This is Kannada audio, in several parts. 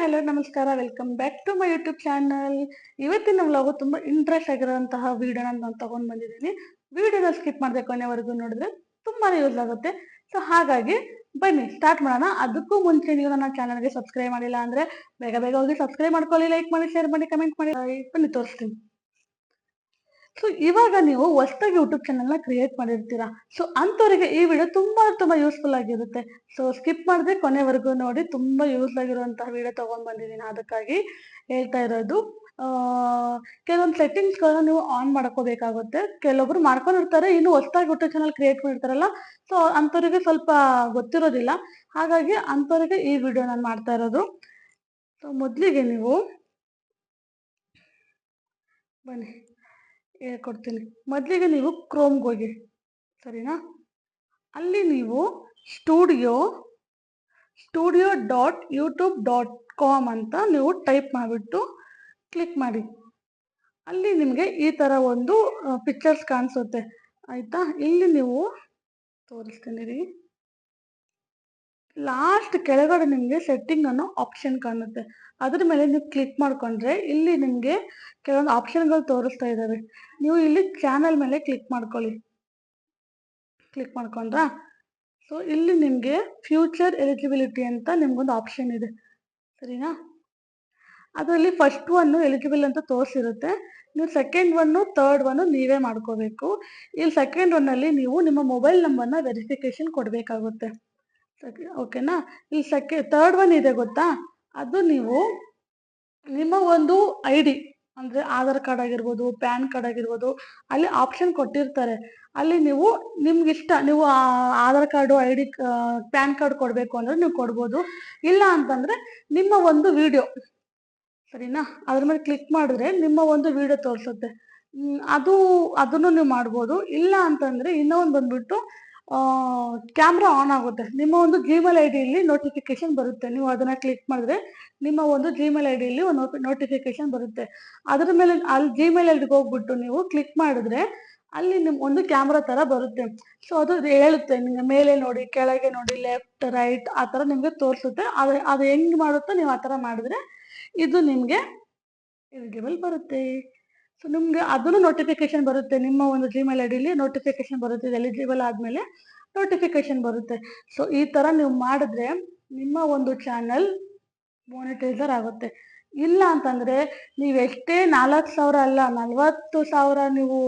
ಹಲೋ, ನಮಸ್ಕಾರ. Welcome back to my YouTube channel ಇವತ್ತಿನ ವ್ಲಾಗು ತುಂಬಾ ಇಂಟ್ರೆಸ್ಟ್ ಆಗಿರೋಂತಹ ವಿಡಿಯೋನ ನಾನು ತಗೊಂಡ್ ಬಂದಿದ್ದೀನಿ. ವಿಡಿಯೋನ ಸ್ಕಿಪ್ ಮಾಡದೆ ಕೊನೆವರೆಗೂ ನೋಡಿದ್ರೆ ತುಂಬಾನೇ ಯೂಸ್ ಆಗುತ್ತೆ. ಸೊ ಹಾಗಾಗಿ ಬನ್ನಿ ಸ್ಟಾರ್ಟ್ ಮಾಡೋಣ. ಅದಕ್ಕೂ ಮುಂಚೆ ನೀವು ನನ್ನ ಚಾನಲ್ಗೆ ಸಬ್ಸ್ಕ್ರೈಬ್ ಮಾಡಿಲ್ಲ ಅಂದ್ರೆ ಬೇಗ ಬೇಗ ಹೋಗಿ ಸಬ್ಸ್ಕ್ರೈಬ್ ಮಾಡ್ಕೊಳ್ಳಿ ಲೈಕ್ ಮಾಡಿ ಶೇರ್ ಮಾಡಿ ಕಮೆಂಟ್ ಮಾಡಿ. ಬನ್ನಿ, ತೋರಿಸ್ತೀನಿ. ಸೊ ಇವಾಗ ನೀವು ಹೊಸದಾಗಿ ಯೂಟ್ಯೂಬ್ ಚಾನಲ್ನ ಕ್ರಿಯೇಟ್ ಮಾಡಿರ್ತೀರಾ? ಸೊ ಅಂಥವ್ರಿಗೆ ಈ ವಿಡಿಯೋ ತುಂಬಾ ತುಂಬಾ ಯೂಸ್ಫುಲ್ ಆಗಿರುತ್ತೆ. ಸೊ ಸ್ಕಿಪ್ ಮಾಡದೆ ಕೊನೆವರೆಗೂ ನೋಡಿ. ತುಂಬಾ ಯೂಸ್ ಆಗಿರುವಂತಹ ವಿಡಿಯೋ ತಗೊಂಡ್ ಬಂದಿದ್ದೀನಿ ಅದಕ್ಕಾಗಿ ಹೇಳ್ತಾ ಇರೋದು ಕೆಲವೊಂದು ಸೆಟ್ಟಿಂಗ್ಸ್ಗಳನ್ನ ನೀವು ಆನ್ ಮಾಡ್ಕೋಬೇಕಾಗುತ್ತೆ. ಕೆಲವೊಬ್ರು ಮಾಡ್ಕೊಂಡಿರ್ತಾರೆ, ಇನ್ನು ಹೊಸದಾಗಿ ಯೂಟ್ಯೂಬ್ ಚಾನಲ್ ಕ್ರಿಯೇಟ್ ಮಾಡಿರ್ತಾರಲ್ಲ ಸೊ ಅಂಥವ್ರಿಗೆ ಸ್ವಲ್ಪ ಗೊತ್ತಿರೋದಿಲ್ಲ. ಹಾಗಾಗಿ ಅಂಥವ್ರಿಗೆ ಈ ವಿಡಿಯೋ ನಾನು ಮಾಡ್ತಾ ಇರೋದು. ಸೊ ಮೊದಲಿಗೆ ನೀವು ಬನ್ನಿ. ಹೇಳ್ಕೊಡ್ತೀನಿ ಮೊದಲಿಗೆ ನೀವು ಕ್ರೋಮ್ಗೆ ಹೋಗಿ. ಸರಿನಾ? ಅಲ್ಲಿ ನೀವು studio studio dot YouTube dot com ಅಂತ ನೀವು ಟೈಪ್ ಮಾಡಿಬಿಟ್ಟು ಕ್ಲಿಕ್ ಮಾಡಿ. ಅಲ್ಲಿ ನಿಮಗೆ ಈ ಥರ ಒಂದು ಪಿಕ್ಚರ್ಸ್ ಕಾಣಿಸುತ್ತೆ. ಆಯಿತಾ? ಇಲ್ಲಿ ನೀವು ತೋರಿಸ್ತೀನಿ ರೀ. ಲಾಸ್ಟ್ ಕೆಳಗಡೆ ನಿಮಗೆ ಸೆಟ್ಟಿಂಗ್ ಅನ್ನೋ ಆಪ್ಷನ್ ಕಾಣುತ್ತೆ. ಅದ್ರ ಮೇಲೆ ನೀವು ಕ್ಲಿಕ್ ಮಾಡ್ಕೊಂಡ್ರೆ ಇಲ್ಲಿ ನಿಮಗೆ ಕೆಲವೊಂದು ಆಪ್ಷನ್ಗಳು ತೋರಿಸ್ತಾ ಇದ್ದಾವೆ ನೀವು ಇಲ್ಲಿ ಚಾನಲ್ ಮೇಲೆ ಕ್ಲಿಕ್ ಮಾಡ್ಕೊಳ್ಳಿ. ಕ್ಲಿಕ್ ಮಾಡ್ಕೊಂಡ್ರಾ? ಸೊ ಇಲ್ಲಿ ನಿಮಗೆ ಫ್ಯೂಚರ್ ಎಲಿಜಿಬಿಲಿಟಿ ಅಂತ ನಿಮ್ಗೊಂದು ಆಪ್ಷನ್ ಇದೆ. ಸರಿನಾ? ಅದರಲ್ಲಿ ಫಸ್ಟ್ ಒನ್ನು ಎಲಿಜಿಬಲ್ ಅಂತ ತೋರಿಸಿರುತ್ತೆ. ನೀವು ಸೆಕೆಂಡ್ ಒನ್ನು ಥರ್ಡ್ ಒನ್ನು ನೀವೇ ಮಾಡ್ಕೋಬೇಕು. ಇಲ್ಲಿ ಸೆಕೆಂಡ್ ಒನ್ನಲ್ಲಿ ನೀವು ನಿಮ್ಮ ಮೊಬೈಲ್ ನಂಬರ್ನ ವೆರಿಫಿಕೇಶನ್ ಕೊಡಬೇಕಾಗುತ್ತೆ. ಓಕೆನಾ? ಇಲ್ಲಿ ಸೆಕೆ ಥರ್ಡ್ ಒನ್ ಇದೆ ಗೊತ್ತಾ? ಅದು ನೀವು ನಿಮ್ಮ ಒಂದು ಐ ಡಿ ಅಂದರೆ ಆಧಾರ್ ಕಾರ್ಡ್ ಆಗಿರ್ಬೋದು, ಪ್ಯಾನ್ ಕಾರ್ಡ್ ಆಗಿರ್ಬೋದು, ಅಲ್ಲಿ ಆಪ್ಷನ್ ಕೊಟ್ಟಿರ್ತಾರೆ. ಅಲ್ಲಿ ನೀವು ನಿಮ್ಗೆ ಇಷ್ಟ ನೀವು Aadhaar card I D PAN card ಕೊಡಬೇಕು ಅಂದರೆ ನೀವು ಕೊಡ್ಬೋದು. ಇಲ್ಲ ಅಂತಂದರೆ ನಿಮ್ಮ ಒಂದು ವಿಡಿಯೋ ಸರಿನಾ? ಅದ್ರ ಮೇಲೆ ಕ್ಲಿಕ್ ಮಾಡಿದ್ರೆ ನಿಮ್ಮ ಒಂದು ವಿಡಿಯೋ ತೋರಿಸುತ್ತೆ. ಅದು, ಅದನ್ನು ನೀವು ಮಾಡ್ಬೋದು. ಇಲ್ಲ ಅಂತಂದ್ರೆ ಇನ್ನೊಂದು ಬಂದ್ಬಿಟ್ಟು ಕ್ಯಾಮ್ರಾ ಆನ್ ಆಗುತ್ತೆ. ನಿಮ್ಮ ಒಂದು ಜಿಮೇಲ್ ಐ ಡಿಯಲ್ಲಿ ನೋಟಿಫಿಕೇಶನ್ ಬರುತ್ತೆ. ನೀವು ಅದನ್ನ ಕ್ಲಿಕ್ ಮಾಡಿದ್ರೆ ನಿಮ್ಮ ಒಂದು ಜಿಮೇಲ್ ಐ ಡಿಯಲ್ಲಿ ಒಂದು ನೋಟಿಫಿಕೇಶನ್ ಬರುತ್ತೆ. ಅದರ ಮೇಲೆ ಅಲ್ಲಿ ಜಿಮೇಲ್ ಐ ಡಿಗೆ ಹೋಗ್ಬಿಟ್ಟು ನೀವು ಕ್ಲಿಕ್ ಮಾಡಿದ್ರೆ ಅಲ್ಲಿ ನಿಮ್ ಒಂದು ಕ್ಯಾಮ್ರಾ ತರ ಬರುತ್ತೆ. ಸೊ ಅದು ಹೇಳುತ್ತೆ. ನಿಮ್ಗೆ ಮೇಲೆ ನೋಡಿ, ಕೆಳಗೆ ನೋಡಿ ಲೆಫ್ಟ್ ರೈಟ್ ಆ ಥರ ನಿಮ್ಗೆ ತೋರಿಸುತ್ತೆ. ಅದು ಅದು ಹೆಂಗ್ ಮಾಡುತ್ತೋ ನೀವು ಆ ಥರ ಮಾಡಿದ್ರೆ ಇದು ನಿಮ್ಗೆ ಎಲಿಜಿಬಲ್ ಬರುತ್ತೆ. ಸೊ ನಿಮ್ಗೆ ಅದನ್ನು ನೋಟಿಫಿಕೇಶನ್ ಬರುತ್ತೆ. ನಿಮ್ಮ ಒಂದು ಜಿಮೇಲ್ ಐ ಡಿಲಿ ನೋಟಿಫಿಕೇಶನ್ ಬರುತ್ತೆ. ಇದು ಎಲಿಜಿಬಲ್ ಆದಮೇಲೆ ನೋಟಿಫಿಕೇಶನ್ ಬರುತ್ತೆ. ಸೊ ಈ ಥರ ನೀವು ಮಾಡಿದ್ರೆ ನಿಮ್ಮ ಒಂದು ಚಾನಲ್ ಮೋನಿಟೈಸರ್ ಆಗುತ್ತೆ. ಇಲ್ಲ ಅಂತಂದ್ರೆ ನೀವು ಎಷ್ಟೇ ನಾಲ್ಕು ಸಾವಿರ ಅಲ್ಲ, ನಲ್ವತ್ತು ಸಾವಿರ ನೀವು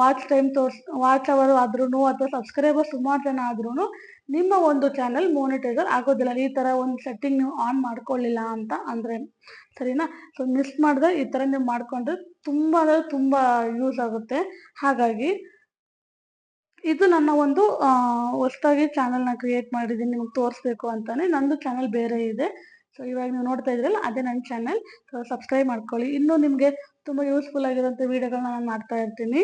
ವಾಚ್ ಟೈಮ್ ತೋರ್ಸ್ ವಾಚ್ ಅವರ್ ಆದ್ರೂ ಅಥವಾ ಸಬ್ಸ್ಕ್ರೈಬರ್ ಸುಮಾರು ಜನ ಆದ್ರೂ ನಿಮ್ಮ ಒಂದು ಚಾನಲ್ ಮೋನಿಟೈಸರ್ ಆಗೋದಿಲ್ಲ. ಈ ಥರ ಒಂದು ಸೆಟ್ಟಿಂಗ್ ನೀವು ಆನ್ ಮಾಡ್ಕೊಳ್ಳಿಲ್ಲ ಅಂತ ಅಂದ್ರೆ ಸರಿನಾ? ಸೊ ಮಿಸ್ ಮಾಡಿದ್ರೆ ಈ ಥರ ನೀವು ಮಾಡ್ಕೊಂಡ್ರೆ ತುಂಬಾ ತುಂಬ ಯೂಸ್ ಆಗುತ್ತೆ. ಹಾಗಾಗಿ ಇದು ನನ್ನ ಒಂದು ಹೊಸದಾಗಿ ಚಾನಲ್ನ ಕ್ರಿಯೇಟ್ ಮಾಡಿದ್ದೀನಿ, ನಿಮ್ಗೆ ತೋರಿಸ್ಬೇಕು ಅಂತಾನೆ ನಂದು ಚಾನಲ್ ಬೇರೆ ಇದೆ. ಸೊ ಇವಾಗ ನೀವು ನೋಡ್ತಾ ಇದ್ರಲ್ಲ, ಅದೇ ನನ್ನ ಚಾನಲ್ ಸೊ ಸಬ್ಸ್ಕ್ರೈಬ್ ಮಾಡ್ಕೊಳ್ಳಿ. ಇನ್ನೂ ನಿಮಗೆ ತುಂಬ ಯೂಸ್ಫುಲ್ ಆಗಿರೋಂಥ ವೀಡಿಯೋಗಳನ್ನ ನಾನು ಮಾಡ್ತಾ ಇರ್ತೀನಿ.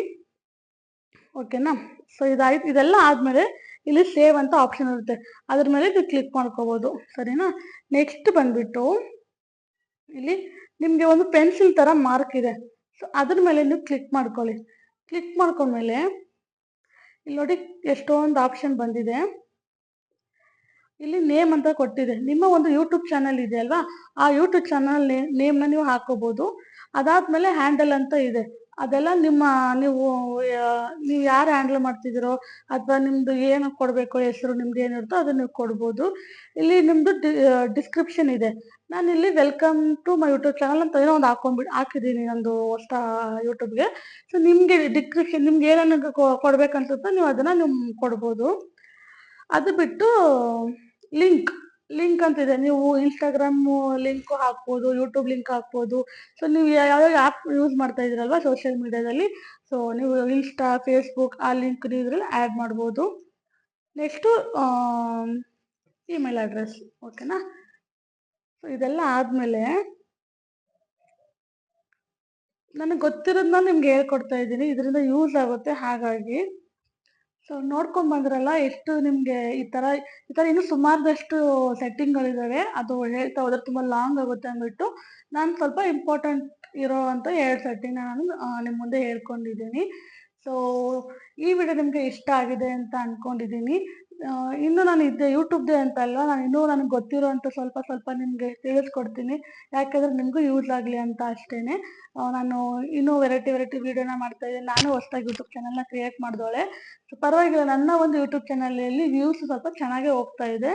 ಓಕೆನಾ ಸೊ ಇದಾಯ್ತು. ಇದೆಲ್ಲ ಆದಮೇಲೆ ಇಲ್ಲಿ ಸೇವ್ ಅಂತ ಆಪ್ಷನ್ ಇರುತ್ತೆ. ಅದ್ರ ಮೇಲೆ ನೀವು ಕ್ಲಿಕ್ ಮಾಡ್ಕೋಬೋದು. ಸರಿನಾ? ನೆಕ್ಸ್ಟ್ ಬಂದ್ಬಿಟ್ಟು ಇಲ್ಲಿ ನಿಮಗೆ ಒಂದು ಪೆನ್ಸಿಲ್ ಥರ ಮಾರ್ಕ್ ಇದೆ. ಸೊ ಅದ್ರ ಮೇಲೆ ನೀವು ಕ್ಲಿಕ್ ಮಾಡ್ಕೊಳ್ಳಿ. ಕ್ಲಿಕ್ ಮಾಡ್ಕೊಂಡ್ಮೇಲೆ, ಇಲ್ಲಿ ನೋಡಿ ಎಷ್ಟೊಂದು ಆಪ್ಷನ್ ಬಂದಿದೆ. ಇಲ್ಲಿ ನೇಮ್ ಅಂತ ಕೊಟ್ಟಿದೆ. ನಿಮ್ಮ ಒಂದು ಯೂಟ್ಯೂಬ್ ಚಾನಲ್ ಇದೆ ಅಲ್ವಾ? ಆ ಯೂಟ್ಯೂಬ್ ಚಾನಲ್ ನೇಮ್ನ ನೀವು ಹಾಕೋಬಹುದು ಅದಾದ್ಮೇಲೆ ಹ್ಯಾಂಡಲ್ ಅಂತ ಇದೆ. ಅದೆಲ್ಲ ನಿಮ್ಮ, ನೀವು ನೀವು ಯಾರು ಹ್ಯಾಂಡಲ್ ಮಾಡ್ತಿದ್ದೀರೋ ಅಥವಾ ನಿಮ್ದು ಏನು ಕೊಡಬೇಕು, ಹೆಸರು ನಿಮ್ದು ಏನಿರುತ್ತೋ ಅದನ್ನ ನೀವು ಕೊಡ್ಬೋದು. ಇಲ್ಲಿ ನಿಮ್ದು ಡಿಸ್ಕ್ರಿಪ್ಷನ್ ಇದೆ. ನಾನು ಇಲ್ಲಿ welcome to my YouTube channel ಅಂತ ಏನೋ ಒಂದು ಹಾಕೊಂಡ್ಬಿಟ್ಟು ಹಾಕಿದ್ದೀನಿ ನಂದು ಹೊಸ ಯೂಟ್ಯೂಬ್ಗೆ ಸೊ ನಿಮಗೆ ಡಿಸ್ಕ್ರಿಪ್ಷನ್ ನಿಮ್ಗೆ ಏನನ್ನ ಕೊಡ್ಬೇಕನ್ಸುತ್ತೋ ನೀವು ಅದನ್ನ ನೀವು ಕೊಡ್ಬೋದು. ಅದು ಬಿಟ್ಟು ಲಿಂಕ್ ಲಿಂಕ್ ಅಂತ ಇದೆ ನೀವು ಇನ್ಸ್ಟಾಗ್ರಾಮ್ ಲಿಂಕ್ ಹಾಕ್ಬೋದು ಯೂಟ್ಯೂಬ್ ಲಿಂಕ್ ಹಾಕ್ಬೋದು. ಸೊ ನೀವು ಯಾವ್ಯಾವ ಆ್ಯಪ್ ಯೂಸ್ ಮಾಡ್ತಾ ಇದ್ದೀರಲ್ವಾ ಸೋಷಿಯಲ್ ಮೀಡಿಯಾದಲ್ಲಿ ಸೊ ನೀವು ಇನ್ಸ್ಟಾ ಫೇಸ್ಬುಕ್ ಆ ಲಿಂಕ್ ನೀವು ಇದರಲ್ಲಿ ಆ್ಯಡ್ ಮಾಡ್ಬೋದು. ನೆಕ್ಸ್ಟು ಇಮೇಲ್ ಅಡ್ರೆಸ್ ಓಕೆನಾ ಸೊ ಇದೆಲ್ಲ ಆದಮೇಲೆ ನನಗೆ ಗೊತ್ತಿರೋದನ್ನ ನಿಮ್ಗೆ ಹೇಳ್ಕೊಡ್ತಾ ಇದ್ದೀನಿ. ಇದರಿಂದ ಯೂಸ್ ಆಗುತ್ತೆ, ಹಾಗಾಗಿ. ಸೊ ನೋಡ್ಕೊಂಡ್ ಬಂದ್ರಲ್ಲ ಎಷ್ಟು ನಿಮ್ಗೆ ಈ ತರ ಈ ತರ ಇನ್ನು ಸುಮಾರದಷ್ಟು ಸೆಟ್ಟಿಂಗ್ಗಳಿದಾವೆ ಅದು ಹೇಳ್ತಾ ಹೋದ್ರೆ ತುಂಬಾ ಲಾಂಗ್ ಆಗುತ್ತೆ ಅಂದ್ಬಿಟ್ಟು ನಾನು ಸ್ವಲ್ಪ ಇಂಪಾರ್ಟೆಂಟ್ ಇರೋ ಅಂತ ಎರಡು ಸೆಟ್ಟಿಂಗ್ ನಾನು ನಿಮ್ಮ ನಿಮ್ ಮುಂದೆ ಹೇಳ್ಕೊಂಡಿದ್ದೀನಿ. ಸೊ ಈ ವಿಡಿಯೋ ನಿಮ್ಗೆ ಇಷ್ಟ ಆಗಿದೆ ಅಂತ ಅನ್ಕೊಂಡಿದ್ದೀನಿ. ಇನ್ನು ನಾನು ಇದ್ದೆ ಯೂಟ್ಯೂಬ್ದೇ ಅಂತ ಅಲ್ವಾ? ನಾನು ಇನ್ನೂ ನನಗೆ ಗೊತ್ತಿರೋಂಥ ಸ್ವಲ್ಪ ಸ್ವಲ್ಪ ನಿಮಗೆ ತಿಳಿಸ್ಕೊಡ್ತೀನಿ. ಯಾಕಂದ್ರೆ ನಿಮಗೂ ಯೂಸ್ ಆಗಲಿ ಅಂತ ಅಷ್ಟೇನೆ. ನಾನು ಇನ್ನೂ ವೆರೈಟಿ ವೆರೈಟಿ ವೀಡಿಯೋನ ಮಾಡ್ತಾ ಇದ್ದೀನಿ. ನಾನು ಹೊಸದಾಗಿ ಯೂಟ್ಯೂಬ್ ಚಾನಲ್ನ ಕ್ರಿಯೇಟ್ ಮಾಡಿದವಳೆ ಪರವಾಗಿಲ್ಲ, ನನ್ನ ಒಂದು ಯೂಟ್ಯೂಬ್ ಚಾನಲಲ್ಲಿ ವ್ಯೂಸ್ ಸ್ವಲ್ಪ ಚೆನ್ನಾಗೇ ಹೋಗ್ತಾ ಇದೆ.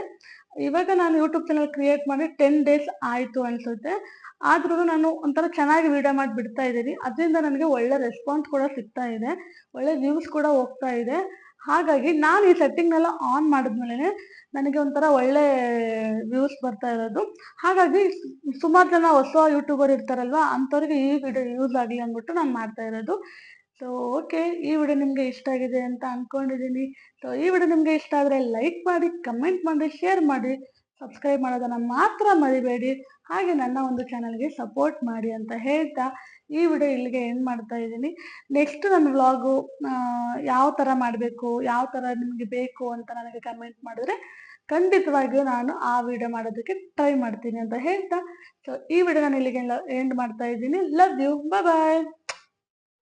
ಇವಾಗ ನಾನು ಯೂಟ್ಯೂಬ್ ಚಾನಲ್ ಕ್ರಿಯೇಟ್ ಮಾಡಿ ಟೆನ್ ಡೇಸ್ ಆಯಿತು ಅನಿಸುತ್ತೆ. ಆದ್ರೂ ನಾನು ಒಂಥರ ಚೆನ್ನಾಗಿ ವಿಡಿಯೋ ಮಾಡಿ ಬಿಡ್ತಾ ಇದ್ದೀನಿ. ಅದರಿಂದ ನನಗೆ ಒಳ್ಳೆ ರೆಸ್ಪಾನ್ಸ್ ಕೂಡ ಸಿಗ್ತಾ ಇದೆ. ಒಳ್ಳೆ ವ್ಯೂಸ್ ಕೂಡ ಹೋಗ್ತಾ ಇದೆ. ಹಾಗಾಗಿ ನಾನು ಈ ಸೆಟ್ಟಿಂಗ್ನೆಲ್ಲ ಆನ್ ಮಾಡಿದ್ಮೇಲೆ ನನಗೆ ಒಂಥರ ಒಳ್ಳೆ ವ್ಯೂಸ್ ಬರ್ತಾ ಇರೋದು. ಹಾಗಾಗಿ ಸುಮಾರು ಜನ ಹೊಸ ಯೂಟ್ಯೂಬರ್ ಇರ್ತಾರಲ್ವಾ, ಅಂಥವ್ರಿಗೆ ಈ ವಿಡಿಯೋ ಯೂಸ್ ಆಗಲಿ ಅಂದ್ಬಿಟ್ಟು ನಾನು ಮಾಡ್ತಾ ಇರೋದು. ಸೊ ಓಕೆ ಈ ವಿಡಿಯೋ ನಿಮಗೆ ಇಷ್ಟ ಆಗಿದೆ ಅಂತ ಅಂದ್ಕೊಂಡಿದ್ದೀನಿ ಸೊ ಈ ವಿಡಿಯೋ ನಿಮಗೆ ಇಷ್ಟ ಆದರೆ ಲೈಕ್ ಮಾಡಿ ಕಮೆಂಟ್ ಮಾಡಿ ಶೇರ್ ಮಾಡಿ. ಸಬ್ಸ್ಕ್ರೈಬ್ ಮಾಡೋದನ್ನು ಮಾತ್ರ ಮರಿಬೇಡಿ. ಹಾಗೆ ನನ್ನ ಒಂದು ಚಾನಲ್ಗೆ ಸಪೋರ್ಟ್ ಮಾಡಿ ಅಂತ ಹೇಳ್ತಾ ಈ ವಿಡಿಯೋ ಇಲ್ಲಿಗೆ ಎಂಡ್ ಮಾಡ್ತಾ ಇದ್ದೀನಿ. ನೆಕ್ಸ್ಟ್ ನನ್ನ ವ್ಲಾಗು ಯಾವ ಥರ ಮಾಡಬೇಕು, ಯಾವ ಥರ ನಿಮಗೆ ಬೇಕು ಅಂತ ನನಗೆ ಕಮೆಂಟ್ ಮಾಡಿದ್ರೆ ಖಂಡಿತವಾಗಿಯೂ ನಾನು ಆ ವಿಡಿಯೋ ಮಾಡೋದಕ್ಕೆ ಟ್ರೈ ಮಾಡ್ತೀನಿ ಅಂತ ಹೇಳ್ತಾ. ಸೊ ಈ ವಿಡಿಯೋ ನಾನು ಇಲ್ಲಿಗೆ ಎಂಡ್ ಮಾಡ್ತಾ ಇದ್ದೀನಿ. Love you bye